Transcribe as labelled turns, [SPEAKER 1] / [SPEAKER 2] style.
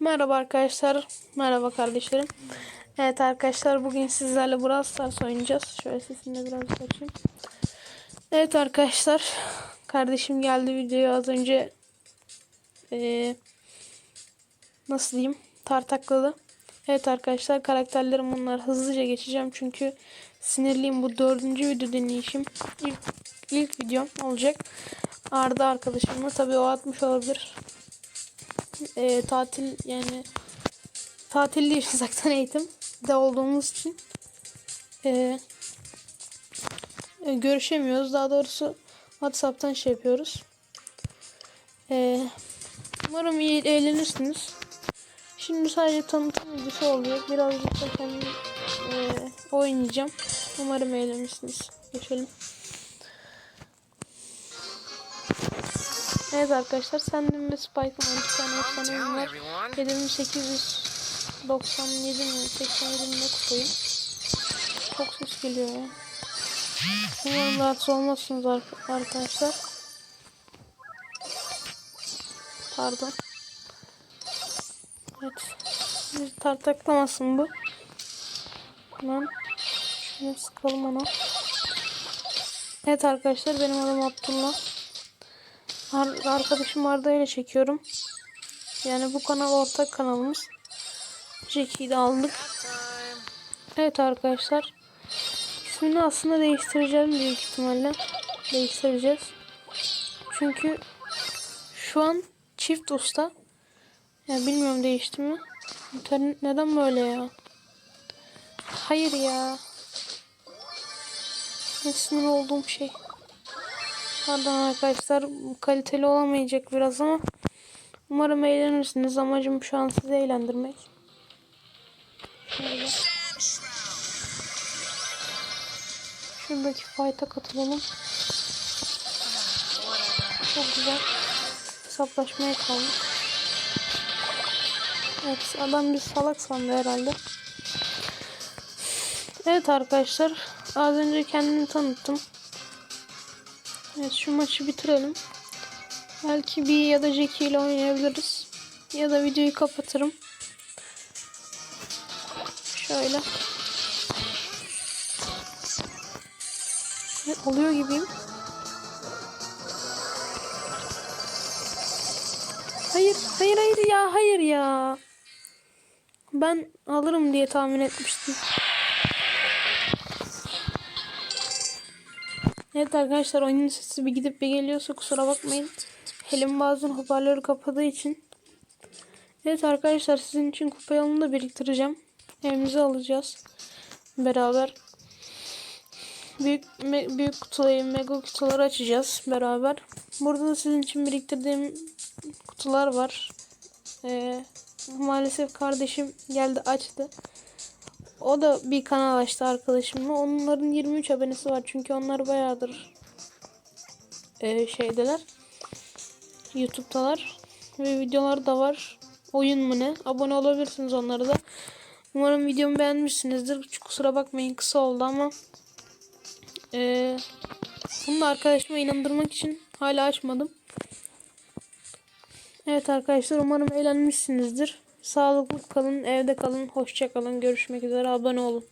[SPEAKER 1] Merhaba arkadaşlar. Merhaba kardeşlerim. Evet arkadaşlar bugün sizlerle Brawl Stars oynayacağız. Şöyle sesini biraz açayım. Evet arkadaşlar. Kardeşim geldi videoyu az önce eee, nasıl diyeyim tartakladı. Evet arkadaşlar karakterlerim bunlar hızlıca geçeceğim çünkü sinirliyim bu dördüncü video deneyişim. İlk, ilk videom olacak. Arda arkadaşımla tabii o atmış olabilir. Eee, tatil yani tatil değil uzaktan eğitim de olduğumuz için eee, e, görüşemiyoruz. Daha doğrusu WhatsApp'tan şey yapıyoruz. Eee, umarım iyi eğlenirsiniz. Şimdi sadece tanıtım videosu olacak. Birazcık da kendim eee, oynayacağım. Umarım eğlenirsiniz. Geçelim. Evet arkadaşlar Sandin ve Spike'ın 12 tane efsanem var. 7897 mi 87 mi kupayım. Çok ses geliyor ya. Umarım rahatsız olmazsınız ar- arkadaşlar. Pardon. Evet. Bir tartaklamasın bu. Hemen şöyle sıkalım onu. Evet arkadaşlar benim adım Abdullah. Ar- arkadaşım Arda ile çekiyorum. Yani bu kanal ortak kanalımız. Jackie'yi de aldık. Evet arkadaşlar. İsmini aslında değiştireceğim büyük ihtimalle. Değiştireceğiz. Çünkü şu an çift usta. Ya bilmiyorum değişti mi? İnternet neden böyle ya? Hayır ya. Ne sinir olduğum şey. Pardon arkadaşlar kaliteli olamayacak biraz ama umarım eğlenirsiniz. Amacım şu an sizi eğlendirmek. Şöyle. Şuradaki fight'a katılalım. Çok güzel. Hesaplaşmaya kaldık. Evet adam bir salak sandı herhalde. Evet arkadaşlar az önce kendimi tanıttım. Evet şu maçı bitirelim. Belki bir ya da Jackie ile oynayabiliriz. Ya da videoyu kapatırım. Şöyle. Ne oluyor gibiyim. Hayır, hayır, hayır ya, hayır ya. Ben alırım diye tahmin etmiştim. Evet arkadaşlar oyunun sesi bir gidip bir geliyorsa kusura bakmayın. Elim bazen hoparlörü kapadığı için. Evet arkadaşlar sizin için kupa yolunu da biriktireceğim. Evimize alacağız. Beraber. Büyük me- büyük kutuları, mega kutuları açacağız beraber. Burada da sizin için biriktirdiğim kutular var. Ee, maalesef kardeşim geldi açtı. O da bir kanal açtı arkadaşımla. Onların 23 abonesi var. Çünkü onlar bayağıdır e, şeydeler. YouTube'dalar. Ve videolar da var. Oyun mu ne? Abone olabilirsiniz onlara da. Umarım videomu beğenmişsinizdir. Kusura bakmayın kısa oldu ama e, bunu da arkadaşıma inandırmak için hala açmadım. Evet arkadaşlar umarım eğlenmişsinizdir. Sağlıklı kalın, evde kalın, hoşça kalın. Görüşmek üzere. Abone olun.